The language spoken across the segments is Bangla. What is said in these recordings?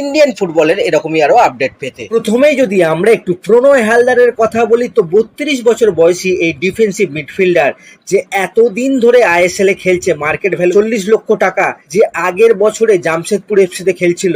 ইন্ডিয়ান ফুটবলের এরকমই আরও আপডেট পেতে। প্রথমেই যদি আমরা একটু প্রণয় হালদারের কথা বলি, তো বত্রিশ বছর বয়সী এই ডিফেন্সিভ মিডফিল্ডার যে এতদিন ধরে আইএসএল এ খেলছে মার্কেট ভ্যালু চল্লিশ লক্ষ টাকা, যে আগের বছরে জামশেদপুর এফসিতে খেলছিল,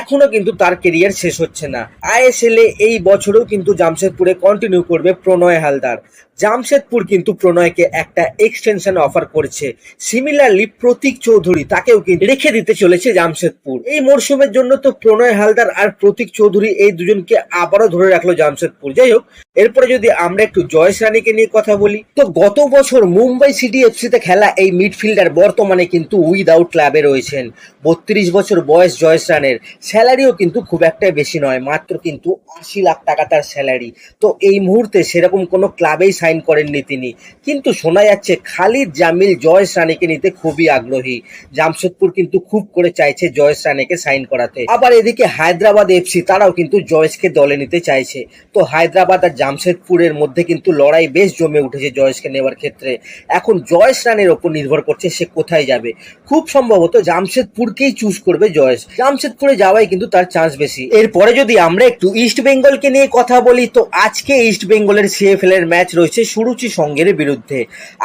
এখনও কিন্তু তার কেরিয়ার শেষ হচ্ছে না। আইএসএল এ এই বছরেও কিন্তু জামশেদপুরে কন্টিনিউ করবে প্রণয় হালদার। জামশেদপুর কিন্তু প্রণয়কে একটা এক্সটেনশন অফার করছে। সিমিলারলি প্রতীক চৌধুরী তাকেও কিন্তু রেখে দিতে চলেছে জামশেদপুর। এই মরশুমের জন্য তো প্রণয় হালদার আর প্রতীক চৌধুরী এই দুজনকে আবারও ধরে রাখল জামশেদপুর। যাই হোক এরপরে যদি আমরা একটু জয়েশ রানীকে নিয়ে কথা বলি, তো গত বছর মুম্বাই সিটি এফসিতে খেলা এই মিডফিল্ডার বর্তমানে কিন্তু উইদাউট ক্লাবে রয়েছেন। বত্রিশ বছর বয়স জয়েশ রানের স্যালারিও কিন্তু খুব একটা বেশি নয়, মাত্র কিন্তু আশি লাখ টাকা তার স্যালারি। তো এই মুহূর্তে সেরকম কোনো ক্লাবেই সাইন করেননি তিনি। কিন্তু শোনা যাচ্ছে খালিদ জামিল জয়েশ রানীকে নিতে খুবই আগ্রহী। জামশেদপুর কিন্তু খুব করে চাইছে জয়েশ রানীকে সাইন করাতে। আবার এদিকে হায়দ্রাবাদ এফসি তারাও কিন্তু জয়েশকে দলে নিতে চাইছে। তো হায়দ্রাবাদ আর জামশেদপুরের মধ্যে কিন্তু লড়াই বেশ জমে উঠেছে জয়েশকে নেওয়ার ক্ষেত্রে। এখন জয়েশ রানের ওপর নির্ভর করছে সে কোথায় যাবে। খুব সম্ভবত জামশেদপুরকেই চুজ করবে জয়েশ। জামশেদপুরে যাওয়াই কিন্তু তার চান্স বেশি। এরপরে যদি আমরা একটু ইস্ট বেঙ্গলকে নিয়ে কথা বলি, তো আজকে ইস্ট বেঙ্গলের সিএফএল এর ম্যাচ রয়েছে সুরুচি সঙ্গের বিরুদ্ধে।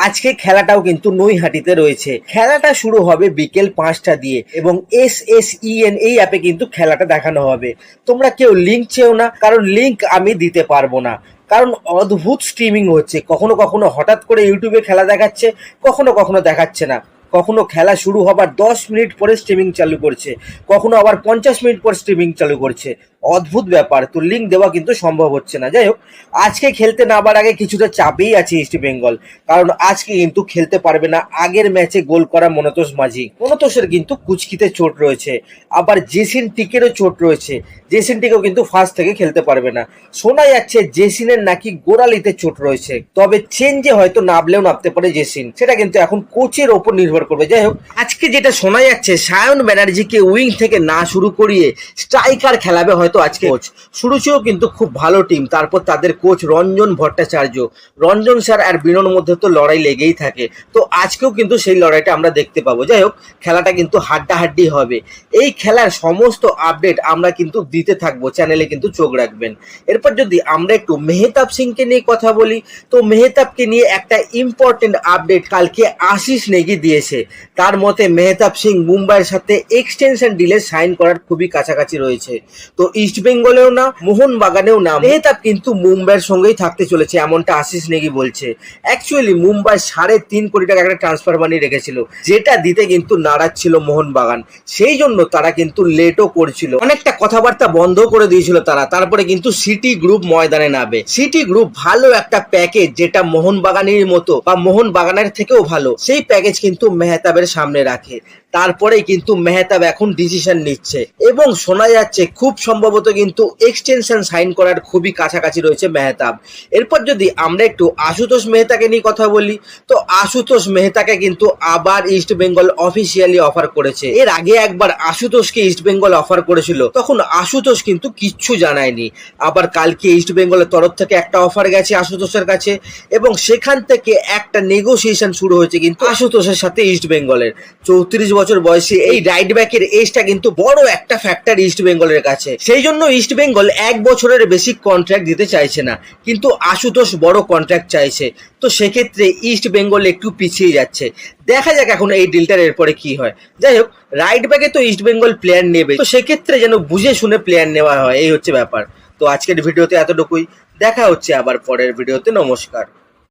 আজকে খেলাটাও কিন্তু নৈহাটিতে রয়েছে। খেলাটা শুরু হবে বিকেল পাঁচটা দিয়ে এবং এস এস ইএন এই অ্যাপে কিন্তু খেলাটা দেখানো হবে। তোমরা কেউ লিঙ্ক চেও না, কারণ লিঙ্ক আমি দিতে পারব না। কারণ অদ্ভুত স্ট্রিমিং হচ্ছে। কখনো কখনো হঠাৎ করে ইউটিউবে খেলা দেখাচ্ছে, কখনো কখনো দেখাচ্ছে না। কখনো খেলা শুরু হবার দশ মিনিট পরে স্ট্রিমিং চালু করছে, কখনো আবার পঞ্চাশ মিনিট পর স্ট্রিমিং চালু করছে। অদ্ভুত ব্যাপার, তো লিঙ্ক দেওয়া কিন্তু সম্ভব হচ্ছে না। যাই হোক, আজকে খেলতে নামার আগে কিছুটা চাপেই আছে ইস্ট বেঙ্গল কারণ আজকে কিন্তু খেলতে পারবে না আগের ম্যাচে গোল করা মনতোষ মাঝি। মনতোষের কিন্তু কুচকিতে চোট রয়েছে, আবার জেসিন টিকেরও চোট রয়েছে। জেসিন টিকেও কিন্তু ফার্স্ট থেকে খেলতে পারবে না। শোনা যাচ্ছে জেসিনের নাকি গোড়ালিতে চোট রয়েছে, তবে চেঞ্জে হয়তো নামলেও নামতে পারে জেসিন। সেটা কিন্তু এখন কোচের ওপর নির্ভর করবে। যাই হোক আজকে যেটা শোনা যাচ্ছে সায়ন ব্যানার্জিকে উইং থেকে না শুরু করিয়ে স্ট্রাইকার খেলাবে হয়তো আজকে। কোচ শুরুছেও কিন্তু খুব ভালো টিম তারপর তাদের কোচ রঞ্জন ভট্টাচার্য। রঞ্জন স্যার আর বিনর মধ্যে তো লড়াই লেগেই থাকে। তো আজকেও কিন্তু সেই লড়াইটা আমরা দেখতে পাবো। যাই হোক খেলাটা কিন্তু হাড্ডাহাড্ডি হবে। এই খেলার সমস্ত আপডেট আমরা কিন্তু দিতে থাকব চ্যানেলে কিন্তু চোখ রাখবেন। এরপর যদি আমরা একটু মেহতাব সিংকে নিয়ে কথা বলি তো মেহতাবকে নিয়ে একটা ইম্পর্টেন্ট আপডেট কালকে আশিস নেগি দিয়েছে। তার মতে মেহতাব সিং মুম্বাইয়ের সাথে এক্সটেনশন ডিলে সাইন করার খুবই কাছাকাছি রয়েছে। তো ইস্ট বেঙ্গলেও না মোহন বাগানেও না, মেহতাব কিন্তু মুম্বাইয়ের সঙ্গেই থাকতে চলেছে, এমনটা আশিস নেগি বলছে। অ্যাকচুয়ালি মুম্বাই সাড়ে তিন কোটি টাকা একটা ট্রান্সফার মানি রেখেছিল, যেটা দিতে কিন্তু নারাজ ছিল মোহন বাগান সেই জন্য তারা কিন্তু লেটও করছিল। অনেকটা কথাবার্তা বন্ধ করে দিয়েছিল তারা, তারপরে কিন্তু সিটি গ্রুপ ময়দানে নামে। সিটি গ্রুপ ভালো একটা প্যাকেজ যেটা মোহন বাগানের মতো বা মোহন বাগানের থেকেও ভালো, সেই প্যাকেজ কিন্তু মেহতাবের সামনে রাখে। তারপরেই কিন্তু মেহতাব এখন ডিসিশন নিচ্ছে। এবং শোনা যাচ্ছে, খুব সম্ভবত কিন্তু এক্সটেনশন সাইন করার খুবই কাছাকাছি রয়েছে মেহতাব। এরপর যদি আমরা একটু আশুতোষ মেহতাকে নিয়ে কথা বলি, তো আশুতোষ মেহতাকে কিন্তু আবার ইস্ট বেঙ্গল অফিসিয়ালি অফার করেছে। এর আগে একবার আশুতোষকে ইস্ট বেঙ্গল অফার করেছিল, তখন আশুতোষ কিন্তু কিচ্ছু জানায়নি। আবার কালকে ইস্ট বেঙ্গলের তরফ থেকে একটা অফার গেছে আশুতোষের কাছে, এবং সেখান থেকে একটা নেগোসিয়েশন শুরু হয়েছে কিন্তু আশুতোষের সাথে ইস্ট বেঙ্গলের চৌত্রিশ বছর বয়সী এই রাইট ব্যাকের এজটা কিন্তু বড় একটা ফ্যাক্টর ইস্ট বেঙ্গলের কাছে। সেই জন্য ইস্ট বেঙ্গল এক বছরের বেশি কন্ট্রাক্ট দিতে চাইছে না। কিন্তু আশুতোষ বড় কন্ট্রাক্ট চাইছে। তো সেক্ষেত্রে ইস্ট বেঙ্গল একটু পিছিয়ে যাচ্ছে। দেখা যাক এখন এই ডিলটার এরপরে কি হয়। যাই হোক রাইট ব্যাকে তো ইস্ট বেঙ্গল প্লেয়ার নেবে। তো সেক্ষেত্রে যেন বুঝে শুনে প্লেয়ার নেওয়া হয়, এই হচ্ছে ব্যাপার। তো আজকের ভিডিওতে এতটুকুই। দেখা হচ্ছে আবার পরের ভিডিওতে। নমস্কার।